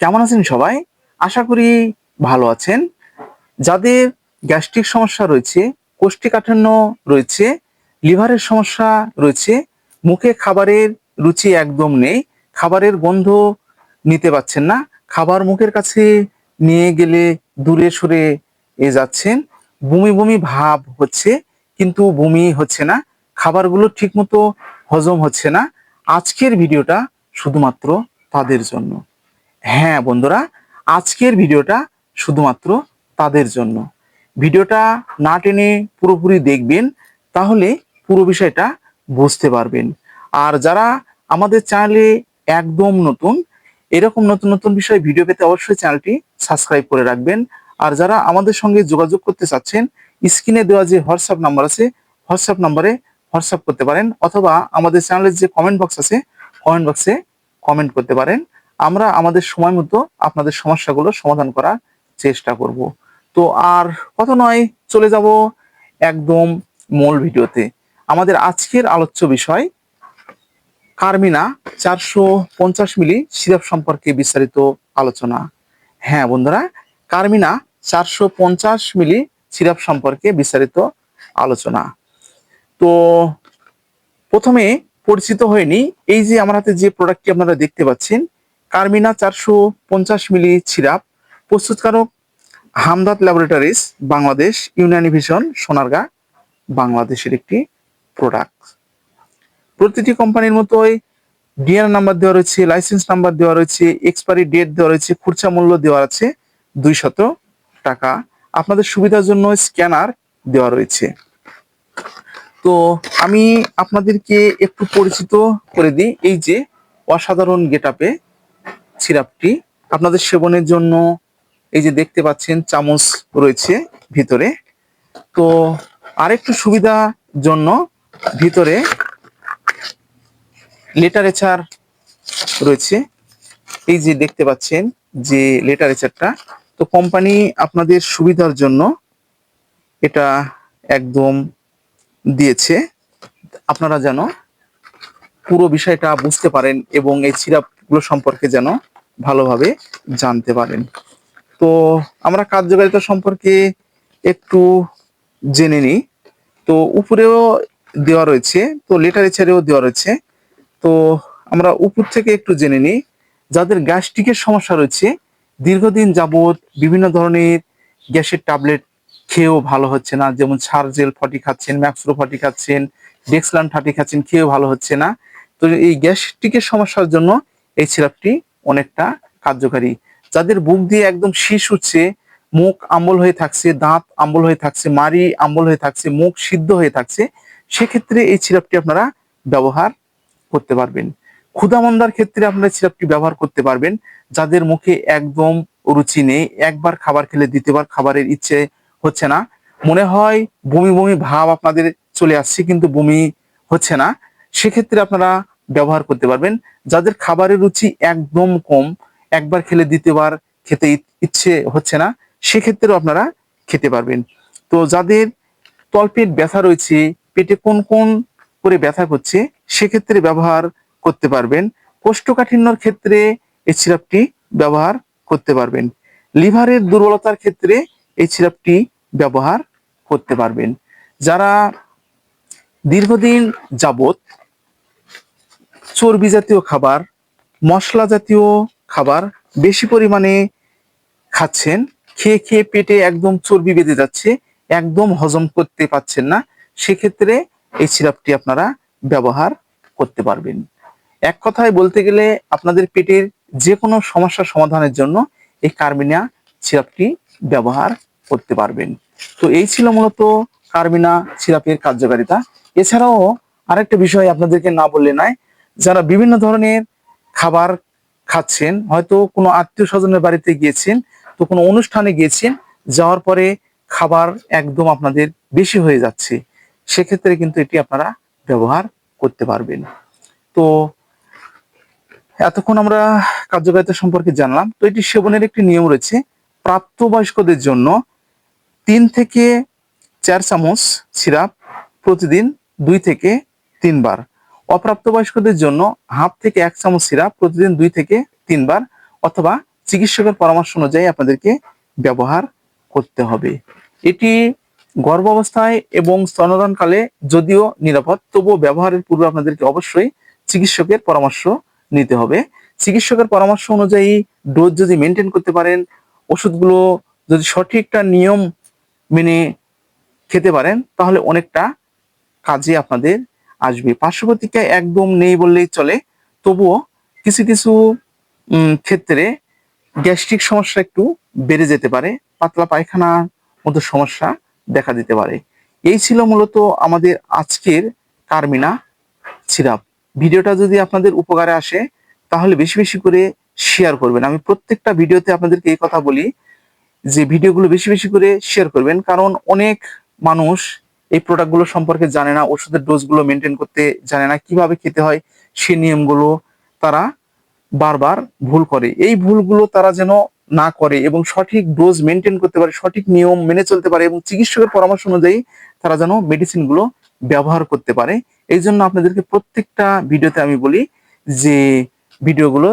কেমন আছেন সবাই? আশা করি ভালো আছেন। যাদের গ্যাস্ট্রিক সমস্যা রয়েছে, কোষ্ঠীকাঠিন্য রয়েছে, লিভারের সমস্যা রয়েছে, মুখে খাবারের রুচি একদম নেই, খাবারের গন্ধ নিতে পাচ্ছেন না, খাবার মুখের কাছে নিয়ে গেলে দূরে সরে এ যাচ্ছেন। বমি বমি ভাব হচ্ছে, কিন্তু বমি হচ্ছে না, খাবারগুলো ঠিকমতো হজম হচ্ছে না। আজকের ভিডিওটা শুধুমাত্র তাদের জন্য। হ্যাঁ বন্ধুরা, আজকের ভিডিওটা শুধুমাত্র তাদের জন্য। ভিডিওটা না টেনে পুরোপুরি দেখবেন, তাহলে পুরো বিষয়টা বুঝতে পারবেন। আর যারা আমাদের চ্যানেলে একদম নতুন, এরকম নতুন নতুন বিষয় ভিডিও পেতে অবশ্যই চ্যানেলটি সাবস্ক্রাইব করে রাখবেন। আর যারা আমাদের সঙ্গে যোগাযোগ করতে চাচ্ছেন, স্ক্রিনে দেওয়া যে হোয়াটসঅ্যাপ নাম্বার আছে, হোয়াটসঅ্যাপ নাম্বারে হোয়াটসঅ্যাপ করতে পারেন, অথবা আমাদের চ্যানেলের যে কমেন্ট বক্স আছে কমেন্ট বক্সে কমেন্ট করতে পারেন। আমরা আমাদের সময় মতো আপনাদের সমস্যাগুলো সমাধান করার চেষ্টা করব। তো আর কত নয়, চলে যাব একদম মূল ভিডিওতে। আমাদের আজকের আলোচ্য বিষয়, কার্মিনা চারশো পঞ্চাশ মিলি সিরাপ সম্পর্কে বিস্তারিত আলোচনা। হ্যাঁ বন্ধুরা, কার্মিনা চারশো পঞ্চাশ মিলি সিরাপ সম্পর্কে বিস্তারিত আলোচনা। তো প্রথমে পরিচিত হয়নি, এই যে আমার হাতে যে প্রোডাক্টটি আপনারা দেখতে পাচ্ছেন কার্মিনা চারশো পঞ্চাশ মিলি সিরাপ, প্রস্তুতকারক হামদাদ ল্যাবরেটরিজ, বাংলাদেশ ইউনানিভিশন সোনারগা, বাংলাদেশের একটি প্রোডাক্ট প্রতিটি কোম্পানির মতোই ডিআর নাম্বার দেওয়া রয়েছে লাইসেন্স নাম্বার দেওয়া রয়েছে এক্সপায়ারি ডেট দেওয়া রয়েছে, খুরচা মূল্য দেওয়া আছে দুই শত টাকা। আপনাদের সুবিধার জন্য স্ক্যানার দেওয়া রয়েছে। তো আমি আপনাদেরকে একটু পরিচিত করে দিই, এই যে অসাধারণ গেটাপে সিরাপটি আপনাদের সেবনের জন্য এই যে দেখতে পাচ্ছেন চামচ রয়েছে ভিতরে। তো আরেকটু সুবিধা জন্য ভিতরে লেটারেচার রয়েছে। এই যে দেখতে পাচ্ছেন যে লিটারেচারটা তো কোম্পানি আপনাদের সুবিধার জন্য এটা একদম দিয়েছে। আপনারা যেন পুরো বিষয়টা বুঝতে পারেন এবং এই সিরাপগুলো সম্পর্কে যেন ভালোভাবে জানতে পারেন। তো আমরা কার্যকারিতা সম্পর্কে একটু জেনে নিই। তো উপরেও দেওয়া রয়েছে, তো লিটারেচারেও দেওয়া রয়েছে। তো আমরা উপর থেকে একটু জেনে নিই, যাদের গ্যাস্ট্রিকের সমস্যা রয়েছে, দীর্ঘদিন যাবৎ বিভিন্ন ধরনের গ্যাসের ট্যাবলেট খেয়েও ভালো হচ্ছে না। যেমন সারজেল ফটি খাচ্ছেন, ম্যাক্সরো ফটি খাচ্ছেন, ডেক্সলান ফাটি খাচ্ছেন, খেয়েও ভালো হচ্ছে না। তো এই গ্যাস্ট্রিকের সমস্যার জন্য এই সিরাপটি অনেকটা কার্যকারী। যাদের বুক দিয়ে একদম শীষ উঠছে, মুখ আম্বল হয়ে থাকছে, দাঁত আম্বল হয়ে থাকছে মারি আম্বল হয়ে থাকছে, মুখ সিদ্ধ হয়ে থাকছে, সেক্ষেত্রে এই সিরাপটি আপনারা ব্যবহার করতে পারবেন। ক্ষুধামন্দার ক্ষেত্রে আপনারা সিরাপটি ব্যবহার করতে পারবেন। যাদের মুখে একদম রুচি নেই, একবার খাবার খেলে দ্বিতীয়বার খাবারের ইচ্ছে হচ্ছে না। মনে হয় বমি বমি ভাব আপনাদের চলে আসছে, কিন্তু বমি হচ্ছে না। সেক্ষেত্রে আপনারা ব্যবহার করতে পারবেন। যাদের খাবারের রুচি একদম কম, একবার খেলে দ্বিতীয়বার খেতে ইচ্ছে হচ্ছে না, সেক্ষেত্রেও আপনারা খেতে পারবেন। তো যাদের তলপেট ব্যথা রয়েছে, পেটে কোন কোন করে ব্যথা করছে, সেক্ষেত্রে ব্যবহার করতে পারবেন। কোষ্ঠকাঠিন্যর ক্ষেত্রে এই সিরাপটি ব্যবহার করতে পারবেন। লিভারের দুর্বলতার ক্ষেত্রে এই সিরাপটি ব্যবহার করতে পারবেন। যারা দীর্ঘদিন যাবত চর্বি জাতীয় খাবার, মশলা জাতীয় খাবার বেশি পরিমাণে খাচ্ছেন, খেয়ে খেয়ে পেটে একদম চর্বি বেঁধে যাচ্ছে, একদম হজম করতে পারছেন না, সেক্ষেত্রে এই সিরাপটি আপনারা ব্যবহার করতে পারবেন। এক কথায় বলতে গেলে আপনাদের পেটের যে কোনো সমস্যা সমাধানের জন্য এই কার্মিনা সিরাপটি ব্যবহার করতে পারবেন। তো এই ছিল মূলত কার্মিনা সিরাপের কার্যকারিতা। এছাড়াও আরেকটা বিষয় আপনাদেরকে না বললে নাই যারা বিভিন্ন ধরনের খাবার খাচ্ছেন, হয়তো কোনো আত্মীয় স্বজনের বাড়িতে গিয়েছেন, তো কোনো অনুষ্ঠানে গিয়েছেন, যাওয়ার পরে খাবার একদম আপনাদের বেশি হয়ে যাচ্ছে। সেক্ষেত্রে কিন্তু এটি আপনারা ব্যবহার করতে পারবেন। তো এতক্ষণ আমরা কার্যকারিতা সম্পর্কে জানলাম। তো এটি সেবনের একটি নিয়ম রয়েছে। প্রাপ্তবয়স্কদের জন্য তিন থেকে চার চামচ সিরাপ প্রতিদিন দুই থেকে তিনবার। অপ্রাপ্তবয়স্কদের জন্য হাফ থেকে এক চামচ সিরাপ প্রতিদিন দুই থেকে তিনবার অথবা চিকিৎসকের পরামর্শ অনুযায়ী আপনাদেরকে ব্যবহার করতে হবে। এটি গর্ভাবস্থায় এবং স্তনদানকালে যদিও নিরাপদ, তবুও ব্যবহারের পূর্বে আপনাদেরকে অবশ্যই চিকিৎসকের পরামর্শ নিতে হবে। চিকিৎসকের পরামর্শ অনুযায়ী ডোজ যদি মেনটেন করতে পারেন, ওষুধগুলো যদি সঠিকটা নিয়ম মেনে খেতে পারেন, তাহলে অনেকটা কাজে আপনাদের আসবে। পার্শ্ব একদম নেই বললেই চলে। তবুও কিছু কিছু ক্ষেত্রে গ্যাস্ট্রিক সমস্যা একটু বেড়ে যেতে পারে। পাতলা পায়খানার মতো সমস্যা দেখা দিতে পারে। এই ছিল মূলত আমাদের আজকের কার্মিনা সিরাপ। ভিডিওটা যদি আপনাদের উপকারে আসে, তাহলে বেশি বেশি করে শেয়ার করবেন। আমি প্রত্যেকটা ভিডিওতে আপনাদেরকে এই কথা বলি যে, ভিডিওগুলো বেশি বেশি করে শেয়ার করবেন। কারণ অনেক মানুষ এই প্রোডাক্টগুলো সম্পর্কে জানে না, ওষুধের ডোজগুলো মেনটেন করতে জানে না, কীভাবে খেতে হয়, সে নিয়মগুলো তারা বারবার ভুল করে। এই ভুলগুলো তারা যেন না করে এবং সঠিক ডোজ মেনটেন করতে পারে, সঠিক নিয়ম মেনে চলতে পারে এবং চিকিৎসকের পরামর্শ অনুযায়ী তারা যেন মেডিসিনগুলো ব্যবহার করতে পারে। এই জন্য আপনাদেরকে প্রত্যেকটা ভিডিওতে আমি বলি যে ভিডিওগুলো